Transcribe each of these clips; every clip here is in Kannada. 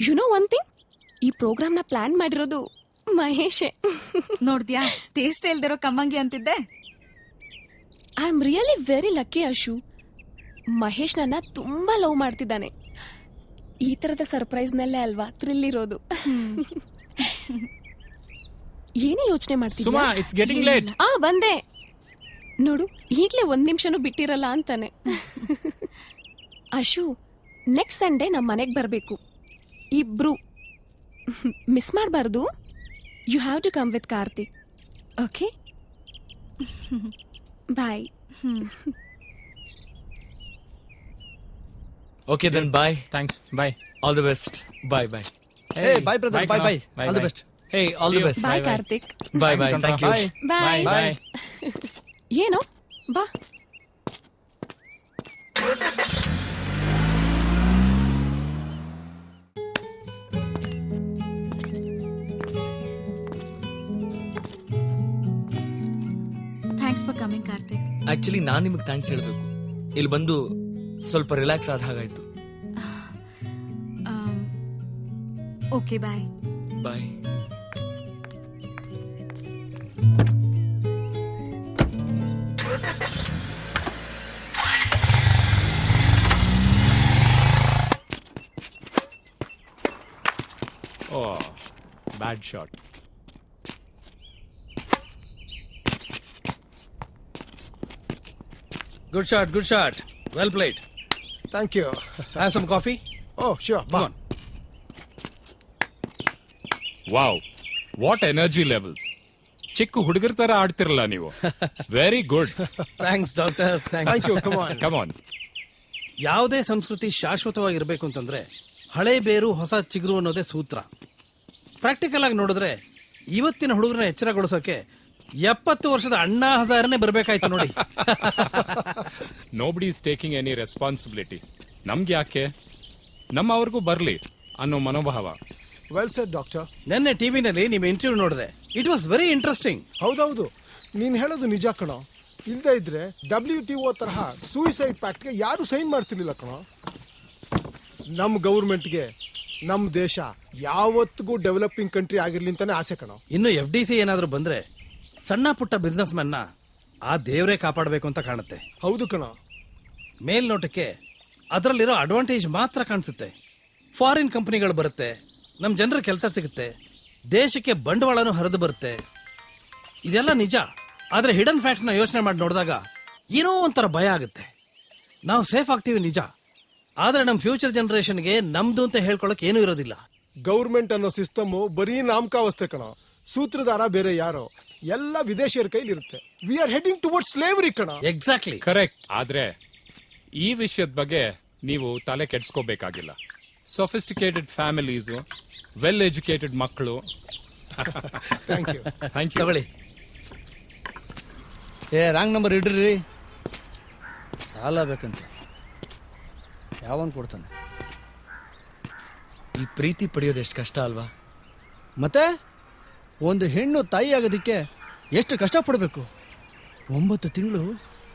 ಯು ನೋ ಒನ್ ಥಿಂಗ್ ಈ ಪ್ರೋಗ್ರಾಮ್ನ ಪ್ಲಾನ್ ಮಾಡಿರೋದು ಮಹೇಶೇ. ನೋಡ್ದ್ಯಾ? ಟೇಸ್ಟ್ ಇಲ್ದಿರೋ ಕಮ್ಮಂಗಿ ಅಂತಿದ್ದೆ. I am really very lucky Ashu Mahesh ನನ್ನ ತುಂಬಾ ಲವ್ ಮಾಡ್ತಿದ್ದಾನೆ. ಈ ತರದ ಸರ್ಪ್ರೈಸ್ನಲ್ಲೇ ಅಲ್ವಾ? ಥ್ರಿಲ್ ಇರೋದು. ಏನೇ ಯೋಚನೆ ಸುಮಾ ಮಾಡ್ತಿದ್ಯಾ ಇಟ್ಸ್ ಗೆಟಿಂಗ್ ಲೇಟ್ ಆ ಬಂದೆ. ನೋಡು ಈಗಲೇ ಒಂದ್ ನಿಮಿಷನೂ ಬಿಟ್ಟಿರಲ್ಲ ಅಂತಾನೆ. ಅಶು ನೆಕ್ಸ್ಟ್ ಸಂಡೇ ನಮ್ಮ ಮನೆಗೆ ಬರಬೇಕು. ಇಬ್ರು ಮಿಸ್ ಮಾಡಬಾರ್ದು you have to come with Karthik okay bye Okay, then bye. Thanks bye All the best. Bye bye. Hey, bye, brother. Bye, bye. All the best. Hey, all See the bye Karthik Bye bye. Thanks, Thank bye bye ಏನು ಬಾ ಕಮಿಂಗ್ ಕಾರ್ತಿಕ್ ಆಕ್ಚುಲಿ ನಾನ್ ನಿಮಗೆ ಥ್ಯಾಂಕ್ಸ್ ಹೇಳ್ಬೇಕು. ಇಲ್ಲಿ ಬಂದು ಸ್ವಲ್ಪ ರಿಲ್ಯಾಕ್ಸ್ ಆದ ಹಾಗಾಯ್ತು. Okay bye bye oh bad shot Good shot, good shot. Well played. Thank you. Have some coffee? Oh, sure. Come ಬಾನ್ on. Wow what energy levels ಚಿಕ್ಕ ಹುಡುಗರ ತರ ಆಡ್ತಿರಲ್ಲ ನೀವು very good thanks doctor thank Thank you. Come on. Come on ಯಾವುದೇ ಸಂಸ್ಕೃತಿ ಶಾಶ್ವತವಾಗಿರ್ಬೇಕು ಅಂತಂದ್ರೆ ಹಳೆ ಬೇರು ಹೊಸ ಚಿಗುರು ಅನ್ನೋದೇ ಸೂತ್ರ ಪ್ರಾಕ್ಟಿಕಲ್ ಆಗಿ ನೋಡಿದ್ರೆ ಇವತ್ತಿನ ಹುಡುಗರನ್ನ ಎಚ್ಚರಗೊಳಿಸೋಕೆ ಎಪ್ಪತ್ತು ವರ್ಷದ ಅಣ್ಣಾ ಹಜಾರನೇ ಬರಬೇಕಾಯ್ತು ನೋಡಿ no is is taking any responsibility ನಮ್ಗೆ ಯಾಕೆ? ನಮ್ಮವ್ರಿಗೂ ಬರಲಿ ಅನ್ನೋ ಮನೋಭಾವ. ವೆಲ್ said, ಡಾಕ್ಟರ್ ನಿನ್ನೆ ಟಿವಿನಲ್ಲಿ ನಿಮ್ಮ ಇಂಟರ್ವ್ಯೂ ನೋಡಿದೆ. ಇಟ್ ವಾಸ್ ವೆರಿ ಇಂಟ್ರೆಸ್ಟಿಂಗ್ ಹೌದೌದು. ನೀನು ಹೇಳೋದು ನಿಜ ಕಣೋ. ಇಲ್ಲದೆ ಇದ್ರೆ ಡಬ್ಲ್ಯೂ ಟಿ ಒ ತರಹ ಸೂಯಿಸೈಡ್ ಪ್ಯಾಕ್ಟ್ಗೆ ಯಾರು ಸೈನ್ ಮಾಡ್ತಿರ್ಲಿಲ್ಲ ಕಣೋ. ನಮ್ಮ ಗೌರ್ಮೆಂಟ್ಗೆ ನಮ್ಮ ದೇಶ ಯಾವತ್ತಿಗೂ ಡೆವಲಪಿಂಗ್ ಕಂಟ್ರಿ ಆಗಿರ್ಲಿ ಅಂತಾನೆ ಆಸೆ ಕಣೋ. ಇನ್ನು ಎಫ್ ಡಿ ಸಿ ಏನಾದರೂ ಬಂದರೆ ಸಣ್ಣ ಪುಟ್ಟ ಬಿಸ್ನೆಸ್ನ ಆ ದೇವರೇ ಕಾಪಾಡಬೇಕು ಅಂತ ಕಾಣುತ್ತೆ. ಹೌದು ಕಣೋ. ಮೇಲ್ನೋಟಕ್ಕೆ ಅದರಲ್ಲಿರೋ ಅಡ್ವಾಂಟೇಜ್ ಮಾತ್ರ ಕಾಣಿಸುತ್ತೆ. ಫಾರಿನ್ ಕಂಪನಿಗಳು ಬರುತ್ತೆ ನಮ್ಮ ಜನರ ಕೆಲಸ ಸಿಗುತ್ತೆ ದೇಶಕ್ಕೆ ಬಂಡವಾಳನೂ ಹರಿದು ಬರುತ್ತೆ. ಇದೆಲ್ಲ ನಿಜ ಆದರೆ ಹಿಡನ್ ಫ್ಯಾಕ್ಟ್ಸ್ನ ನ ಯೋಚನೆ ಮಾಡಿ ನೋಡಿದಾಗ ಏನೋ ಒಂಥರ ಭಯ ಆಗುತ್ತೆ. ನಾವು ಸೇಫ್ ಆಗ್ತೀವಿ ನಿಜ ಆದರೆ ನಮ್ಮ ಫ್ಯೂಚರ್ ಜನರೇಷನ್ಗೆ ನಮ್ದು ಅಂತ ಹೇಳ್ಕೊಳಕ್ ಏನೂ ಇರೋದಿಲ್ಲ. ಗೌರ್ಮೆಂಟ್ ಅನ್ನೋ ಸಿಸ್ಟಮ್ ಬರೀ ನಾಮಕಾವಸ್ಥೆ ಕಣ ಸೂತ್ರಧಾರ ಬೇರೆ ಯಾರೋ ಎಲ್ಲ ವಿದೇಶಿಯರ ಕೈಲಿರುತ್ತೆ. We are heading towards slavery ಕಣ. ಎಕ್ಸಾಕ್ಟ್ಲಿ ಕರೆಕ್ಟ್ ಆದ್ರೆ ಈ ವಿಷಯದ ಬಗ್ಗೆ ನೀವು ತಲೆ ಕೆಡಿಸ್ಕೋಬೇಕಾಗಿಲ್ಲ. ಸೊಫಿಸ್ಟಿಕೇಟೆಡ್ ಫ್ಯಾಮಿಲೀಸ್ ವೆಲ್ ಎಜುಕೇಟೆಡ್ ಮಕ್ಕಳು ಥ್ಯಾಂಕ್ ಯು ತಗೊಳ್ಳಿ. ಏ ರಾಂಗ್ ನಂಬರ್ ಇಡ್ರಿ. ಸಾಲ ಬೇಕಂತ. ಯಾವನ್ ಕೊಡ್ತಾನೆ? ಈ ಪ್ರೀತಿ ಪಡೆಯೋದು ಎಷ್ಟು ಕಷ್ಟ ಅಲ್ವಾ? ಮತ್ತೆ ಒಂದು ಹೆಣ್ಣು ತಾಯಿ ಆಗೋದಕ್ಕೆ ಎಷ್ಟು ಕಷ್ಟಪಡಬೇಕು? ಒಂಬತ್ತು ತಿಂಗಳು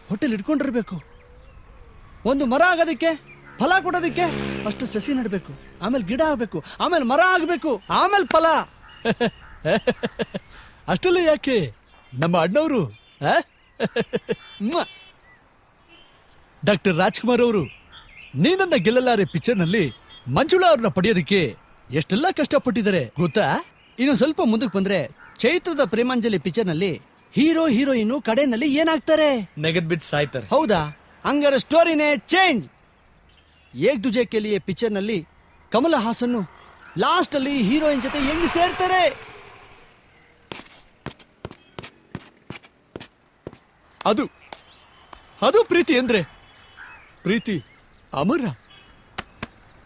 ಹೋಟೆಲ್ ಇಟ್ಕೊಂಡಿರ್ಬೇಕು. ಒಂದು ಮರ ಆಗೋದಕ್ಕೆ ಫಲ ಕೊಡೋದಕ್ಕೆ? ಅಷ್ಟು ಸಸಿ ನೆಡಬೇಕು ಆಮೇಲೆ ಗಿಡ ಆಗಬೇಕು ಆಮೇಲೆ ಮರ ಆಗಬೇಕು ಆಮೇಲೆ ಫಲ. ಅಷ್ಟೆಲ್ಲ ಯಾಕೆ? ನಮ್ಮ ಅಣ್ಣವರು ಡಾಕ್ಟರ್ ರಾಜ್ಕುಮಾರ್ ಅವರು ನೀನನ್ನ ಗೆಲ್ಲಲಾರೆ ಪಿಕ್ಚರ್ನಲ್ಲಿ ಮಂಜುಳಾ ಅವ್ರನ್ನ ಪಡೆಯೋದಕ್ಕೆ ಎಷ್ಟೆಲ್ಲ ಕಷ್ಟಪಟ್ಟಿದ್ದಾರೆ ಗೊತ್ತಾ? ಇನ್ನು ಸ್ವಲ್ಪ ಮುಂದಕ್ಕೆ ಬಂದ್ರೆ ಚೈತ್ರದ ಪ್ರೇಮಾಂಜಲಿ ಪಿಕ್ಚರ್ನಲ್ಲಿ ಹೀರೋ ಹೀರೋಯಿನ್ ಕಡೆನಲ್ಲಿ ಏನಾಗ್ತಾರೆ? ನೆಗದ್ ಬಿದ್ದು ಸಾಯ್ತಾರೆ. ಹೌದಾ? ಹಂಗಾರೆ ಸ್ಟೋರಿನೇ ಚೇಂಜ್. ಏಕ್ ದುಜೆ ಕೆಲಿಯೇ ಪಿಕ್ಚರ್ನಲ್ಲಿ ಕಮಲ ಹಾಸನ್ ಲಾಸ್ಟ್ ಅಲ್ಲಿ ಹೀರೋಯಿನ್ ಜೊತೆ ಹೆಂಗ್ ಸೇರ್ತಾರೆ? ಅದು ಅದು ಪ್ರೀತಿ ಅಂದ್ರೆ? ಪ್ರೀತಿ ಅಮರ?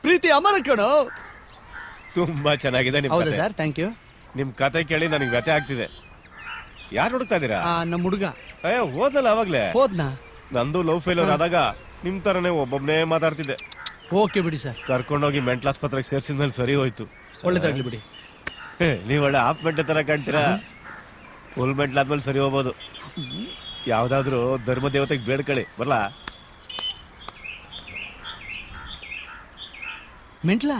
ಪ್ರೀತಿ ಅಮರ ಕಣೋ? ತುಂಬಾ ಚೆನ್ನಾಗಿದೆ ನಿಮ್ ಹೌದಾ. ಸರ್? ಥ್ಯಾಂಕ್ ಯು ನಿಮ್ ಕತೆ ಕೇಳಿ ನನಗೆ ವ್ಯಥೆ ಆಗ್ತಿದೆ. ಯಾರು ಹುಡುಕ್ತಾ ಇದೀರಾ ನಮ್ಮ ಹುಡುಗ. ಏ ಹೋದಲ್ಲ ಅವಾಗ್ಲೇ? ಹೋದ್ನಾ ನಂದು ಲವ್ ಫೇಲರ್ ಆದಾಗ ನಿಮ್ ತರನೇ ಒಬ್ಬೊಬ್ನೇ ಮಾತಾಡ್ತಿದ್ದೆ. ಓಕೆ ಬಿಡಿ ಸರ್ ಕರ್ಕೊಂಡೋಗಿ ಮೆಂಟಲ್ ಆಸ್ಪತ್ರೆಗೆ ಸೇರಿಸಿದ ಮೇಲೆ ಸರಿ ಹೋಯ್ತು. ಒಳ್ಳೇದಾಗ್ಲಿ ಬಿಡಿ. ಹೇ, ನೀವ್ ಒಳ್ಳೆ ಹಾಫ್ ಮೆಂಟ್ ತರ ಕಾಣ್ತೀರಾ? ಫುಲ್ ಮೆಂಟ್ಲ ಆದ್ಮೇಲೆ ಸರಿ ಹೋಗ್ಬೋದು. ಯಾವ್ದಾದ್ರು ಧರ್ಮ ದೇವತೆಗೆ ಬೇಡ್ಕಳಿ ಬರ್ಲ? ಮೆಂಟ್ಲಾ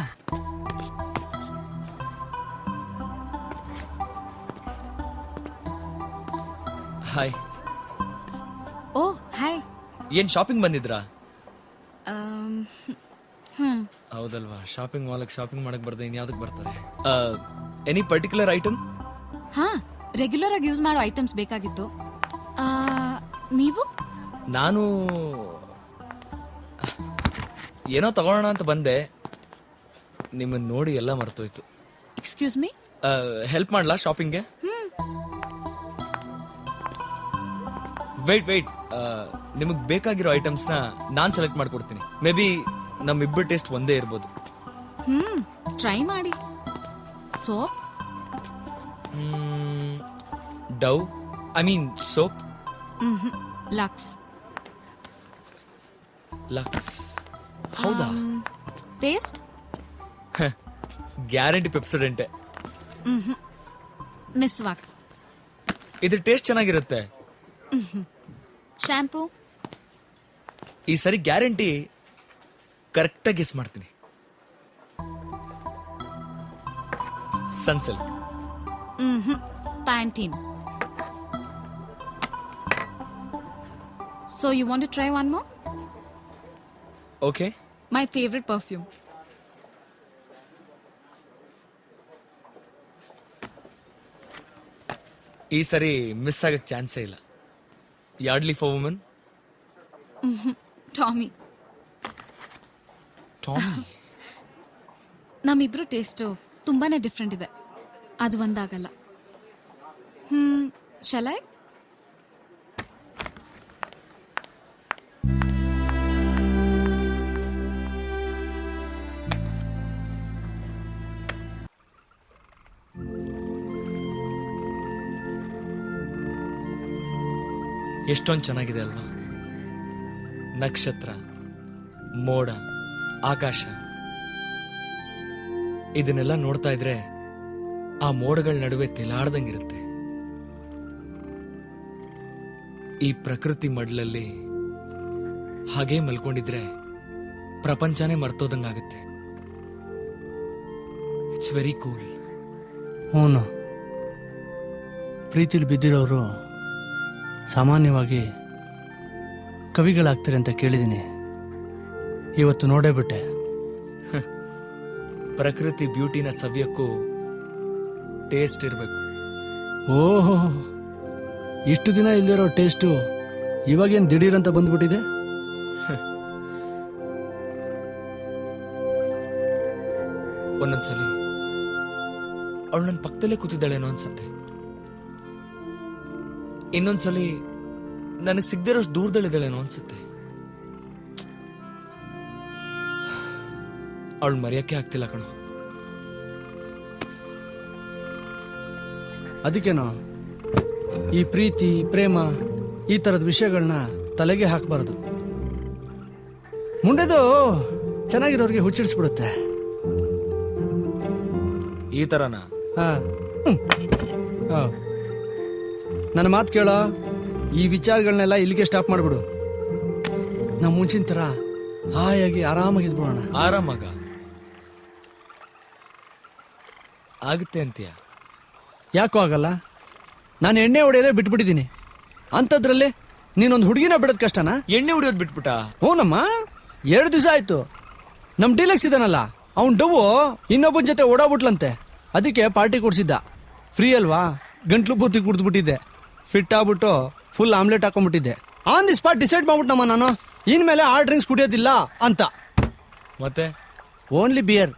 ಹಾಯ್ ಏನ್ ಶಾಪಿಂಗ್ ಬಂದಿದ್ರಾ? ಹೌದಲ್ವಾ ಶಾಪಿಂಗ್ ಮಾಲಕ್ ಶಾಪಿಂಗ್ ಮಾಡಕ್ ಬರ್ದೆ ಇನ್ಯಾವ್ದಕ್ ಬರ್ತಾರೆ? ಎನಿ ಪರ್ಟಿಕ್ಯುಲರ್ ಐಟಮ್ ಹಾ ರೆಗ್ಯುಲರ್ ಆಗಿ ಯೂಸ್ ಮಾಡೋ ಐಟಮ್ಸ್ ಬೇಕಾಗಿತ್ತು. ಆ, ನೀವು? ನಾನು ಏನೋ ತಗೊಳ್ಳೋಣ ಅಂತ ಬಂದೆ. ನಿಮ್ಮನ್ನ ನೋಡಿ ಎಲ್ಲ ಮರ್ತೋಯ್ತು. ಎಕ್ಸ್ಕ್ಯೂಸ್ ಮೀ ಹೆಲ್ಪ್ ಮಾಡ್ಲಾ ಶಾಪಿಂಗ್ಗೆ ವೇಟ್ ವೇಟ್ ನಿಮಗೆ ಬೇಕಾಗಿರೋ ಐಟಮ್ಸ್ನ ನಾನು ಸೆಲೆಕ್ಟ್ ಮಾಡ್ಕೊಡ್ತೀನಿ. ಮೇ ಬಿ ನಮ್ಮಿಬ್ಬರ ಟೇಸ್ಟ್ ಒಂದೇ ಇರ್ಬೋದು. ಹ್ಮ್ ಟ್ರೈ ಮಾಡಿ. Soap? Dove I mean soap? Lux. Lux. ಹೌದಾ? ಪೇಸ್ಟ್ ಗ್ಯಾರಂಟಿ ಪೆಪ್ಸೊಡೆಂಟೆ ಮಿಸ್ ವಾಕ್. ಇದ್ರ ಟೇಸ್ಟ್ ಚೆನ್ನಾಗಿರುತ್ತೆ. ಶಾಂಪೂ ಈ ಸರಿ ಗ್ಯಾರಂಟಿ ಕರೆಕ್ಟಾಗಿ ಗೆಸ್ ಮಾಡ್ತೀನಿ Sunsilk Pantene so you want to try one more okay my favourite perfume ಈ ಸರಿ ಮಿಸ್ ಆಗಕ್ ಚಾನ್ಸೇ ಇಲ್ಲ. Yardley for woman Tommy. Tommy? ನಮ್ಮಿಬ್ರು ಟೇಸ್ಟು ತುಂಬಾನೇ ಡಿಫ್ರೆಂಟ್ ಇದೆ. ಅದು ಒಂದಾಗಲ್ಲ. ಹ್ಮ್ ಶಲೈ ಎಷ್ಟೊಂದು ಚೆನ್ನಾಗಿದೆ ಅಲ್ವಾ? ನಕ್ಷತ್ರ, ಮೋಡ, ಆಕಾಶ. ಇದನ್ನೆಲ್ಲ ನೋಡ್ತಾ ಇದ್ರೆ ಆ ಮೋಡಗಳ ನಡುವೆ ತಿಲಾಡ್ದಂಗಿರುತ್ತೆ. ಈ ಪ್ರಕೃತಿ ಮಡ್ಲಲ್ಲಿ ಹಾಗೇ ಮಲ್ಕೊಂಡಿದ್ರೆ ಪ್ರಪಂಚನೇ ಮರ್ತೋದಂಗಾಗುತ್ತೆ. ಇಟ್ಸ್ ವೆರಿ ಕೂಲ್ ಹ್ಞೂ ಪ್ರೀತಿಲಿ ಬಿದ್ದಿರೋರು ಸಾಮಾನ್ಯವಾಗಿ ಕವಿಗಳಾಗ್ತಾರೆ ಅಂತ ಕೇಳಿದ್ದೀನಿ. ಇವತ್ತು ನೋಡೇ ಬಿಟ್ಟೆ. ಪ್ರಕೃತಿ ಬ್ಯೂಟಿನ ಸವ್ಯಕ್ಕೂ ಟೇಸ್ಟ್ ಇರಬೇಕು. ಓಹೋ ಇಷ್ಟು ದಿನ ಇಲ್ದಿರೋ ಟೇಸ್ಟು ಇವಾಗೇನು ದಿಢೀರಂತ ಅಂತ ಬಂದ್ಬಿಟ್ಟಿದೆ? ಒಂದೊಂದ್ಸಲಿ ಅವಳು ನನ್ನ ಪಕ್ಕದಲ್ಲೇ ಕೂತಿದ್ದಾಳೇನೋ ಅನ್ಸುತ್ತೆ. ಇನ್ನೊಂದ್ಸಲಿ ನನಗೆ ಸಿಗದಿರೋಷ್ಟು ದೂರದಲ್ಲಿದ್ದಾಳೇನೋ ಅನ್ಸುತ್ತೆ. ಅವಳು ಮರೆಯೋಕ್ಕೆ ಆಗ್ತಿಲ್ಲ ಕಣೋ. ಅದಕ್ಕೇನೋ ಈ ಪ್ರೀತಿ ಪ್ರೇಮ ಈ ಥರದ ವಿಷಯಗಳನ್ನ ತಲೆಗೆ ಹಾಕಬಾರದು. ಮುಂಡೆದು ಚೆನ್ನಾಗಿರೋರಿಗೆ ಹುಚ್ಚಿಡಿಸ್ಬಿಡುತ್ತೆ. ಈ ತರನ? ಹ. ನನ್ನ ಮಾತು ಕೇಳೋ? ಈ ವಿಚಾರಗಳನ್ನೆಲ್ಲ ಇಲ್ಲಿಗೆ ಸ್ಟಾಪ್ ಮಾಡ್ಬಿಡು. ನಮ್ಮ ಮುಂಚಿನ ಥರ ಹಾಯಾಗಿ ಆರಾಮಾಗಿ ಇದ್ಬಿಡೋಣ. ಆರಾಮಾಗ? ಆಗುತ್ತೆ ಅಂತೀಯ? ಯಾಕೋ ಆಗಲ್ಲ? ನಾನು ಎಣ್ಣೆ ಹೊಡೆಯೋದೇ ಬಿಟ್ಬಿಟ್ಟಿದ್ದೀನಿ. ಅಂಥದ್ರಲ್ಲಿ ನೀನೊಂದು ಹುಡುಗಿನ ಬಿಡೋದು ಕಷ್ಟನಾ? ಎಣ್ಣೆ ಹೊಡೆಯೋದು ಬಿಟ್ಬಿಟ್ಟ? ಹ್ಞೂನಮ್ಮ ಎರಡು ದಿವಸ ಆಯ್ತು. ನಮ್ಮ ಡೀಲಕ್ಸ್ ಇದ್ದಾನಲ್ಲ ಅವ್ನು ಡವ್ವು ಇನ್ನೊಬ್ಬನ ಜೊತೆ ಓಡಾಬಿಟ್ಲಂತೆ ಅದಕ್ಕೆ ಪಾರ್ಟಿ ಕೊಡಿಸಿದ್ದ. ಫ್ರೀ ಅಲ್ವಾ? ಗಂಟ್ಲು ಬೂತಿ ಕುಡಿದ್ಬಿಟ್ಟಿದ್ದೆ. ಫಿಟ್ ಆಗ್ಬಿಟ್ಟು ಫುಲ್ ಆಮ್ಲೆಟ್ ಹಾಕೊಂಡ್ಬಿಟ್ಟಿದ್ದೆ. ಆನ್ ದಿ ಸ್ಪಾಟ್ ಡಿಸೈಡ್ ಮಾಡ್ಬಿಟ್ಟಮ್ಮ ನಾನು. ಇನ್ಮೇಲೆ ಆ ಡ್ರಿಂಕ್ಸ್ ಕುಡಿಯೋದಿಲ್ಲ ಅಂತ. ಮತ್ತೆ? ಓನ್ಲಿ ಬಿಯರ್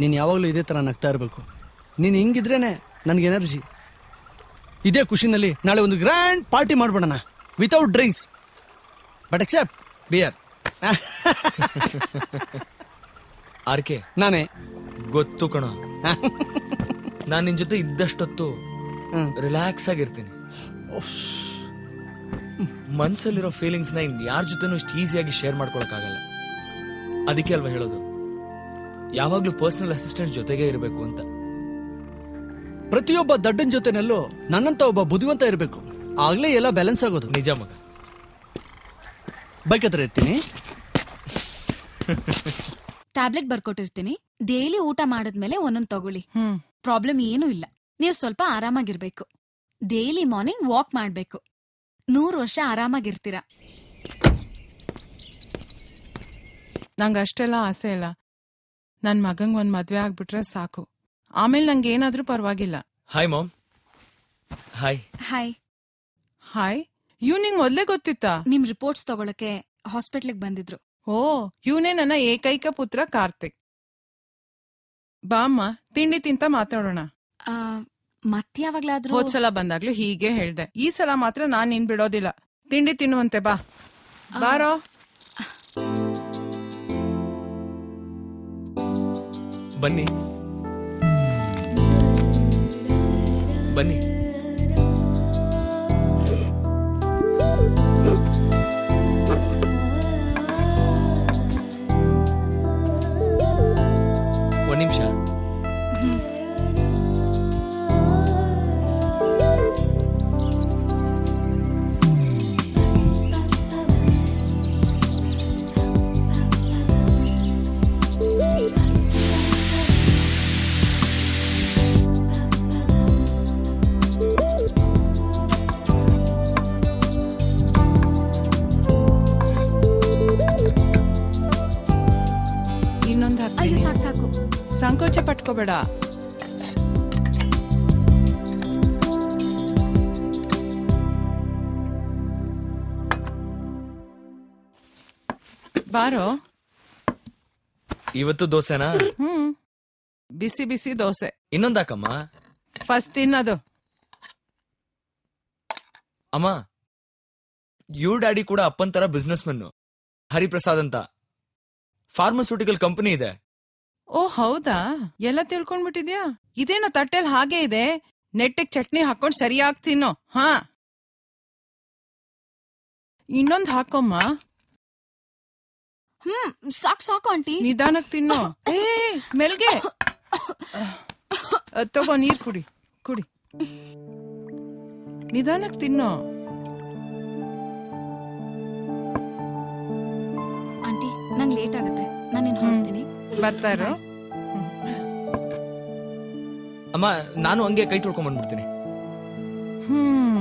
ನೀನು ಯಾವಾಗಲೂ ಇದೇ ಥರ ನಗ್ತಾ ಇರಬೇಕು. ನೀನು ಹಿಂಗಿದ್ರೇನೆ ನನಗೆ ಎನರ್ಜಿ ಇದೇ ಖುಷಿನಲ್ಲಿ ನಾಳೆ ಒಂದು grand party ಮಾಡ್ಬಿಡೋಣ. Without drinks but except beer RK ನಾನೇ. ಗೊತ್ತು ಕಣ. ನಾನು ನಿನ್ನ ಜೊತೆ ಇದ್ದಷ್ಟೊತ್ತು. ರಿಲ್ಯಾಕ್ಸ್ ಆಗಿರ್ತೀನಿ. ಮನ್ಸಲ್ಲಿರೋ ಫೀಲಿಂಗ್ಸ್ನ ಇನ್ ಯಾರ ಜೊತೆನೂ ಇಷ್ಟು ಈಸಿಯಾಗಿ ಶೇರ್ ಮಾಡ್ಕೊಳಕ್ಕಾಗಲ್ಲ. ಅದಕ್ಕೆ ಅಲ್ವಾ ಹೇಳೋದು? ಯಾವಾಗ್ಲೂ ಪರ್ಸನಲ್ ಅಸಿಸ್ಟೆಂಟ್ ಜೊತೆಗೆ ಇರಬೇಕು ಅಂತ. ಪ್ರತಿಯೊಬ್ಬ ದಡ್ಡನ ಜೊತೆನಲ್ಲೂ ನನ್ನಂತ ಒಬ್ಬ ಬುದ್ಧಿವಂತ ಇರಬೇಕು. ಆಗ್ಲೇ ಎಲ್ಲ ಬ್ಯಾಲೆನ್ಸ್ ಆಗೋದು. ನಿಜ ಮಗ. ಬೈಕ್ ಹತ್ರ ಇರ್ತೀನಿ. ಟ್ಯಾಬ್ಲೆಟ್ ಬರ್ಕೊಟ್ಟಿರ್ತೀನಿ. ಡೈಲಿ ಊಟ ಮಾಡಿದ್ಮೇಲೆ ಒಂದೊಂದು ತಗೊಳ್ಳಿ. ಪ್ರಾಬ್ಲಮ್ ಏನೂ ಇಲ್ಲ. ನೀವು ಸ್ವಲ್ಪ ಆರಾಮಾಗಿರ್ಬೇಕು. ಡೈಲಿ ಮಾರ್ನಿಂಗ್ ವಾಕ್ ಮಾಡಬೇಕು. ನೂರು ವರ್ಷ ಆರಾಮಾಗಿರ್ತೀರ. ನಂಗೆ ಅಷ್ಟೆಲ್ಲ ಆಸೆ ಇಲ್ಲ. ನನ್ನ ಮಗಂಗ್ ಒಂದು ಮದುವೆ ಆಗ್ಬಿಟ್ರೆ ಸಾಕು. ಆಮೇಲೆ ನಂಗೆ ಏನಾದರೂ ಪರವಾಗಿಲ್ಲ. Hi mom hi hi hi ಇವ್ ನಿಂಗ್ ಮೊದ್ಲೇ ಗೊತ್ತಿತ್ತಾ? ನಿಮ್ ರಿಪೋರ್ಟ್ಸ್ ತಗೊಳಕ್ಕೆ ಹಾಸ್ಪಿಟ್ಲಿಗೆ ಬಂದಿದ್ರು. ಓ ಇವನೇ ನನ್ನ ಏಕೈಕ ಪುತ್ರ ಕಾರ್ತಿಕ್. ಬಾಮ್ಮ ತಿಂಡಿ ತಿಂತ ಮಾತಾಡೋಣ. ಆ, ಹೋದ್ ಸಲ ಬಂದಾಗ್ಲೂ ಹೀಗೆ ಹೇಳ್ದೆ. ಈ ಸಲ ಮಾತ್ರ ನಾನ್ ನಿನ್ ಬಿಡೋದಿಲ್ಲ. ತಿಂಡಿ ತಿನ್ನುವಂತೆ ಬಾ. ಬಾರೋ. ಬನ್ನಿ. ಬನ್ನಿ. ಪಟ್ಕೋಬೇಡ ಬಾರೋ. ಇವತ್ತು ದೋಸೆನಾ? ಹ್ಮ್. ಬಿಸಿ ಬಿಸಿ ದೋಸೆ. ಇನ್ನೊಂದಾಕಮ್ಮ? ಫಸ್ಟ್ ತಿನ್ನೋದು. ಅಮ್ಮ ಇವ್ರ ಡ್ಯಾಡಿ ಕೂಡ ಅಪ್ಪನ್ ತರ ಬಿಸ್ನೆಸ್ ಮನ್ ಹರಿಪ್ರಸಾದ್ ಅಂತ. ಫಾರ್ಮಸ್ಯೂಟಿಕಲ್ ಕಂಪನಿ ಇದೆ. ಓ ಹೌದಾ? ಎಲ್ಲ ತಿಳ್ಕೊಂಡ್ಬಿಟ್ಟಿದ್ಯಾ? ಇದೇನೋ ತಟ್ಟೆಲ್ ಹಾಗೆ ಇದೆ. ನೆಟ್ಟಿಗ್ ಚಟ್ನಿ ಹಾಕೊಂಡ್ ಸರಿಯಾಗಿ ತಿನ್ನೋ. ಹಾ. ಇನ್ನೊಂದ್ ಹಾಕೋಮ್ಮ. ಹ್ಮ್ ಸಾಕು ಸಾಕು ಆಂಟಿ. ನಿಧಾನಕ್ ತಿನ್ನೋ. ಏ ಮೆಲ್ಗೆ. ತಗೋ ನೀರ್ ಕುಡಿ ಕುಡಿ. ನಿಧಾನಕ್ ತಿನ್ನೋ. ಆಂಟಿ ನಂಗೆ ಲೇಟ್ ಆಗುತ್ತೆ. ಹೊರಡ್ತೀನಿ ಬರ್ತಾ ಇರೋ ಅಮ್ಮ ನಾನು ಹಂಗೆ ಕೈ ತೊಳ್ಕೊಂಡ್ ಬಂದ್ಬಿಡ್ತೀನಿ. ಹ್ಮ್.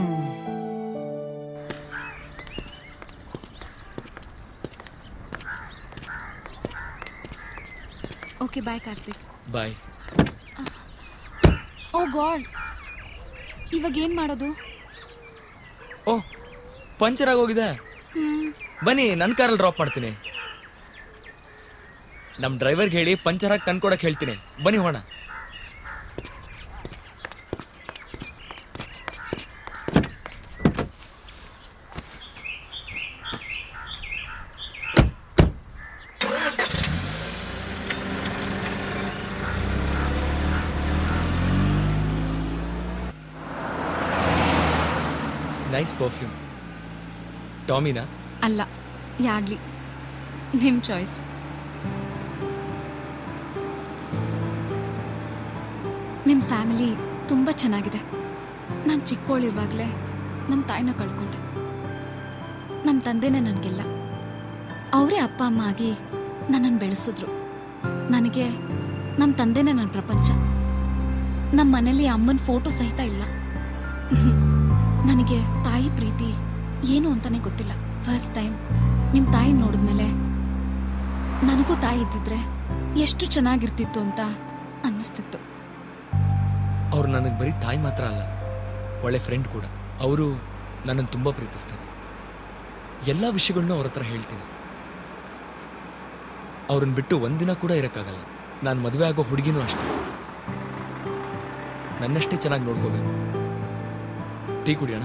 Okay bye Karthik bye oh god ಇವಾಗ ಏನ್ ಮಾಡೋದು? ಓ ಪಂಚರ್ ಆಗೋಗಿದೆ. ಹ್ಮ್. ಬನ್ನಿ ನನ್ನ ಕಾರಲ್ಲಿ ಡ್ರಾಪ್ ಮಾಡ್ತೀನಿ. ನಮ್ ಡ್ರೈವರ್ಗೆ ಹೇಳಿ ಪಂಚರ್ ಹಾಕಿ ತಂದ್ಕೊಡಕ್ ಹೇಳ್ತೀನಿ. ಬನ್ನಿ ಹೋಣ ನೈಸ್ ಪರ್ಫ್ಯೂಮ್ ಟಾಮಿನಾ ಅಲ್ಲ, ಯಾಡ್ಲಿ? ನಿಮ್ ಚಾಯ್ಸ್ ನಿಮ್ ಫ್ಯಾಮಿಲಿ ತುಂಬಾ ಚೆನ್ನಾಗಿದೆ. ನಾನು ಚಿಕ್ಕವಳಿರುವಾಗಲೇ ನಮ್ಮ ತಾಯಿನ ಕಳ್ಕೊಂಡೆ. ನಮ್ಮ ತಂದೆನೇ ನನಗೆಲ್ಲ. ಅವರೇ ಅಪ್ಪ, ಅಮ್ಮ ಆಗಿ ನನ್ನನ್ನು ಬೆಳೆಸಿದ್ರು. ನನಗೆ ನಮ್ಮ ತಂದೆನೇ ನನ್ನ ಪ್ರಪಂಚ. ನಮ್ಮ ಮನೇಲಿ ಅಮ್ಮನ ಫೋಟೋ ಸಹಿತ ಇಲ್ಲ. ನನಗೆ ತಾಯಿ ಪ್ರೀತಿ ಏನು ಅಂತಾನೆ ಗೊತ್ತಿಲ್ಲ. ಫಸ್ಟ್ ಟೈಮ್ ನಿಮ್ಮ ತಾಯಿ ನೋಡಿದ್ಮೇಲೆ ನನಗೂ ತಾಯಿ ಇದ್ದಿದ್ರೆ ಎಷ್ಟು ಚೆನ್ನಾಗಿರ್ತಿತ್ತು ಅಂತ ಅನ್ನಿಸ್ತಿತ್ತು. ಅವ್ರು ನನಗೆ ಬರೀ ತಾಯಿ ಮಾತ್ರ ಅಲ್ಲ, ಒಳ್ಳೆ ಫ್ರೆಂಡ್ ಕೂಡ. ಅವರು ನನ್ನನ್ನು ತುಂಬ ಪ್ರೀತಿಸ್ತಾರೆ. ಎಲ್ಲ ವಿಷಯಗಳನ್ನೂ ಅವ್ರ ಹತ್ರ ಹೇಳ್ತೀನಿ. ಅವ್ರನ್ನ ಬಿಟ್ಟು ಒಂದಿನ ಕೂಡ ಇರೋಕ್ಕಾಗಲ್ಲ. ನಾನು ಮದುವೆ ಆಗೋ ಹುಡುಗಿನೂ ಅಷ್ಟೇ. ನನ್ನಷ್ಟೇ ಚೆನ್ನಾಗಿ ನೋಡ್ಕೋಬೇಕು. ಟೀ ಕುಡಿಯೋಣ?